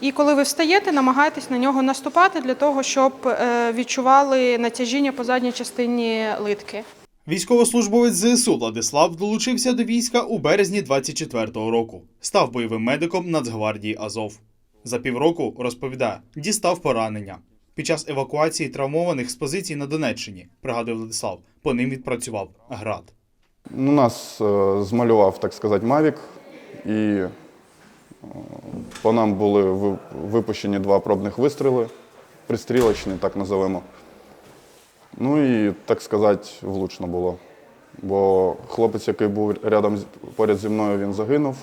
І коли ви встаєте, намагайтесь на нього наступати для того, щоб е, відчували натяжіння по задній частині литки. Військовослужбовець ЗСУ Владислав долучився до війська у березні 24-го року. Став бойовим медиком Нацгвардії Азов. За півроку, розповідає, дістав поранення. Під час евакуації травмованих з позицій на Донеччині, пригадує Владислав, по ним відпрацював град. Ну, нас е, змалював, так сказати, Мавік, і по нам були випущені два пробних вистріли, пристрілочні, так називаємо. Ну і, так сказати, влучно було. Бо хлопець, який був рядом поряд зі мною, він загинув.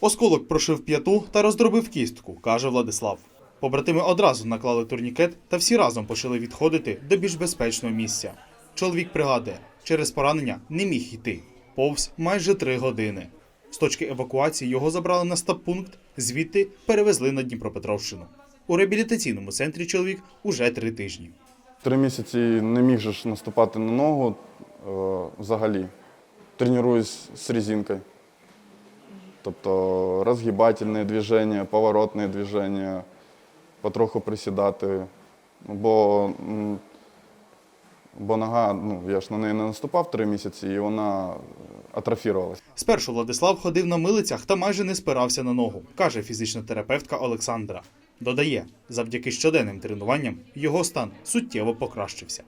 Осколок прошив п'яту та роздробив кістку, каже Владислав. Побратими одразу наклали турнікет та всі разом почали відходити до більш безпечного місця. Чоловік пригадує, через поранення не міг йти. Повз майже три години. З точки евакуації його забрали на стаб-пункт, звідти перевезли на Дніпропетровщину. У реабілітаційному центрі чоловік уже три тижні. Три місяці не міг же наступати на ногу е, взагалі. Тренуюсь з резинкою. Тобто розгибательні движення, поворотні движення, потроху присідати. Бо, бо нога, ну, я ж на неї не наступав три місяці, і вона атрофірувалася. Спершу Владислав ходив на милицях та майже не спирався на ногу, каже фізична терапевтка Олександра. Додає, завдяки щоденним тренуванням його стан суттєво покращився.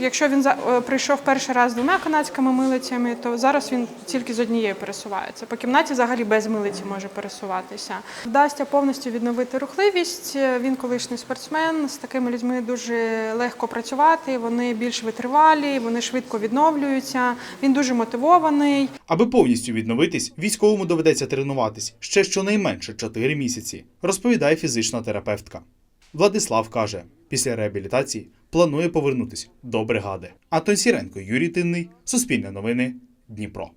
Якщо він е, прийшов перший раз з двома канадськими милицями, то зараз він тільки з однією пересувається. По кімнаті взагалі без милиці може пересуватися. Вдасться повністю відновити рухливість. Е, Він колишній спортсмен. З такими людьми дуже легко працювати. Вони більш витривалі, вони швидко відновлюються. Він дуже мотивований. Аби повністю відновитись, військовому доведеться тренуватись ще щонайменше 4 місяці, розповідає фізична терапевтка. Владислав каже, після реабілітації планує повернутись до бригади. Антон Сіренко, Юрій Тинний, Суспільне новини, Дніпро.